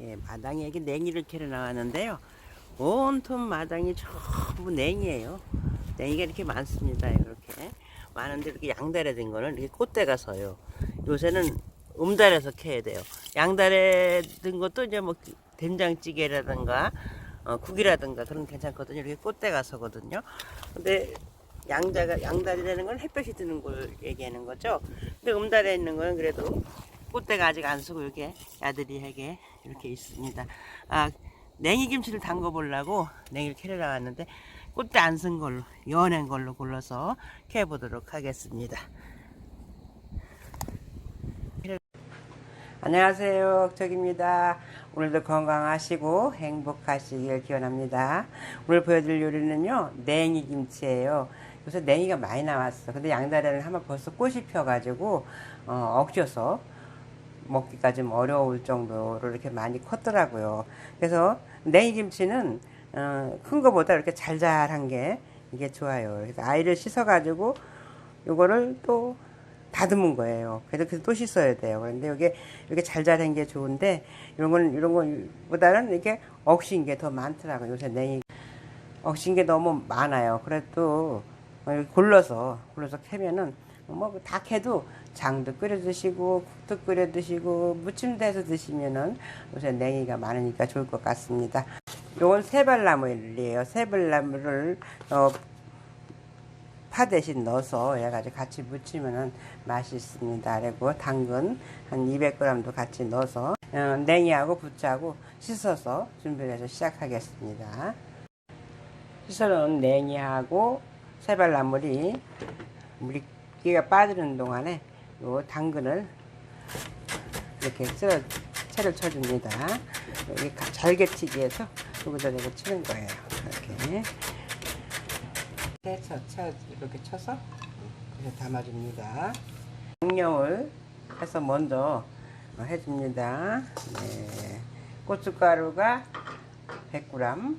예, 마당에 이렇게 냉이를 캐러 나왔는데요. 온통 마당이 전부 냉이에요. 냉이가 이렇게 많습니다. 이렇게 많은데 이렇게 양달에 된 거는 이렇게 꽃대가 서요. 요새는 음달에서 캐야 돼요. 양달에 든 것도 이제 뭐 된장찌개라든가 어, 국이라든가 그런 건 괜찮거든요. 이렇게 꽃대가 서거든요. 근데 양자가 되는 건 햇볕이 드는 걸 얘기하는 거죠. 근데 음달에 있는 거는 그래도 꽃대가 아직 안 서고 이렇게 야들이하게 이렇게 있습니다. 아 냉이 김치를 담궈 보려고 냉이를 캐러 나왔는데 꽃대 안 쓴 걸로 연한 걸로 골라서 캐 보도록 하겠습니다. 안녕하세요. 옥적입니다. 오늘도 건강하시고 행복하시길 기원합니다. 오늘 보여드릴 요리는요, 냉이 김치예요. 요새 냉이가 많이 나왔어. 근데 양다리는 한번 벌써 꽃이 펴가지고, 어, 억져서 먹기가 좀 어려울 정도로 이렇게 많이 컸더라고요. 그래서 냉이 김치는, 어, 큰 거보다 이렇게 잘잘한 게 이게 좋아요. 그래서 아이를 씻어가지고, 요거를 또 다듬은 거예요. 그래서 그래서 또 씻어야 돼요. 그런데 이게 이렇게 잘잘한 게 좋은데 이런 거는 이런 거보다는 이렇게 억신 게 더 많더라고요. 요새 냉이 억신 게 너무 많아요. 그래도 골라서 골라서 캐면은 뭐다 캐도 장도 끓여 드시고 국도 끓여 드시고 무침도 해서 드시면은 요새 냉이가 많으니까 좋을 것 같습니다. 요건 세발나물이에요. 세발나물을 어, 파 대신 넣어서 해가지고 같이 무치면은 맛있습니다. 그리고 당근 한 200g도 같이 넣어서 어, 냉이하고 부추하고 씻어서 준비해서 시작하겠습니다. 씻어놓은 냉이하고 세발나물이 물 기가 빠지는 동안에 요 당근을 이렇게 썰어 채를 쳐줍니다. 여기 잘게 치기 위해서 여기다 이거 치는 거예요. 이렇게. 해서 쳐 이렇게 쳐서 이렇게 담아줍니다. 양념을 해서 먼저 해줍니다. 네. 고춧가루가 100g,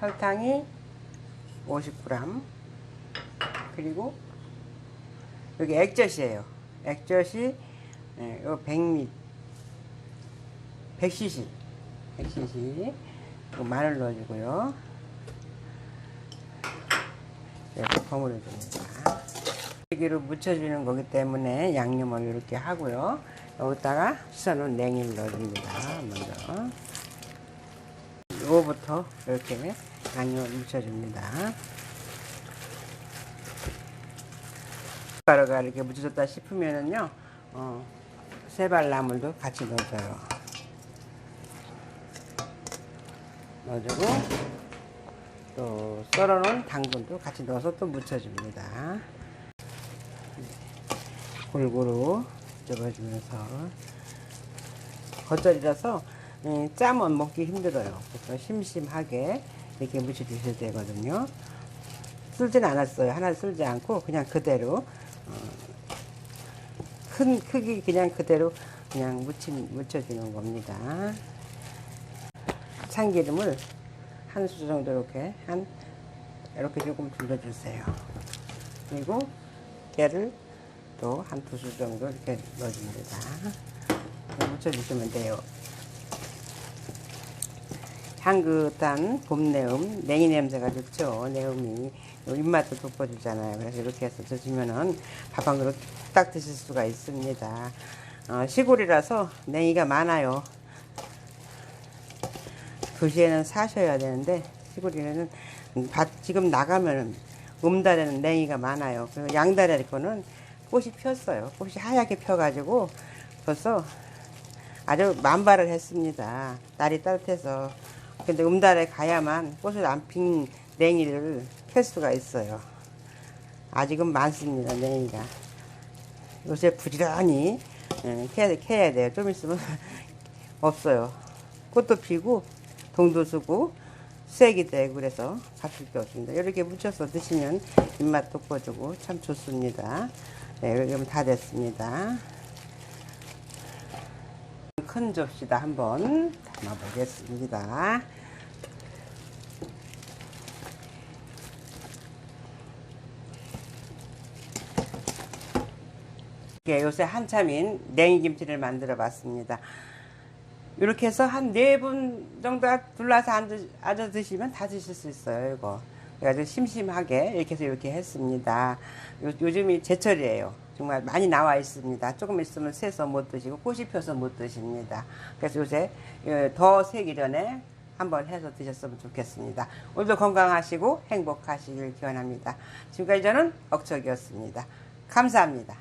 설탕이 50g, 그리고 여기 액젓이에요. 액젓이 네, 요 100ml, 100cc, 100cc, 마늘 넣어주고요. 이렇게 버무려 줍니다. 여기로 묻혀주는 거기 때문에 양념을 이렇게 하고요. 여기다가 씻어놓은 냉이를 넣어줍니다. 먼저. 요거부터 이렇게 양념을 묻혀줍니다. 가루가 이렇게 묻혀졌다 싶으면은요, 어, 세발 나물도 같이 넣어줘요. 넣어주고, 또 썰어놓은 당근도 같이 넣어서 또 묻혀줍니다. 골고루 접어주면서 겉절이라서 음, 짜면 먹기 힘들어요. 그래서 심심하게 이렇게 묻혀주셔야 되거든요. 쓸진 않았어요. 하나 쓸지 않고 그냥 그대로 어, 큰 크기 그냥 그대로 그냥 묻히, 묻혀주는 겁니다. 참기름을 한수 정도 이렇게 한 이렇게 조금 둘러주세요. 그리고 깨를 또 한 두 수 정도 이렇게 넣어줍니다. 묻혀주시면 돼요. 향긋한 봄 내음, 냉이 냄새가 좋죠. 내음이 입맛도 돋궈주잖아요. 그래서 이렇게 해서 드시면은 밥 한 그릇 딱 드실 수가 있습니다. 어, 시골이라서 냉이가 많아요. 도시에는 사셔야 되는데 시골에는 밭 지금 나가면 음달에는 냉이가 많아요. 그리고 양달에 거는 꽃이 폈어요. 꽃이 하얗게 펴가지고 벌써 아주 만발을 했습니다. 날이 따뜻해서. 근데 음달에 가야만 꽃을 안 핀 냉이를 캘 수가 있어요. 아직은 많습니다, 냉이가. 요새 부지런히 예, 캐야, 캐야 돼요. 좀 있으면 없어요. 꽃도 피고 동도 쓰고 쐐기 되고 그래서 바쁠 게 없습니다. 이렇게 묻혀서 드시면 입맛 돋궈주고 참 좋습니다. 네, 이렇게 다 됐습니다. 큰 접시다 한번 담아보겠습니다. 요새 한참인 냉이김치를 만들어 봤습니다. 이렇게 해서 한 네 분 정도 둘러서 앉아, 드시면 다 드실 수 있어요, 이거. 그래가지고 심심하게 이렇게 해서 이렇게 했습니다. 요, 요즘이 제철이에요. 정말 많이 나와 있습니다. 조금 있으면 새서 못 드시고 꽃이 펴서 못 드십니다. 그래서 요새 예, 더 새기 전에 한번 해서 드셨으면 좋겠습니다. 오늘도 건강하시고 행복하시길 기원합니다. 지금까지 저는 억척이었습니다. 감사합니다.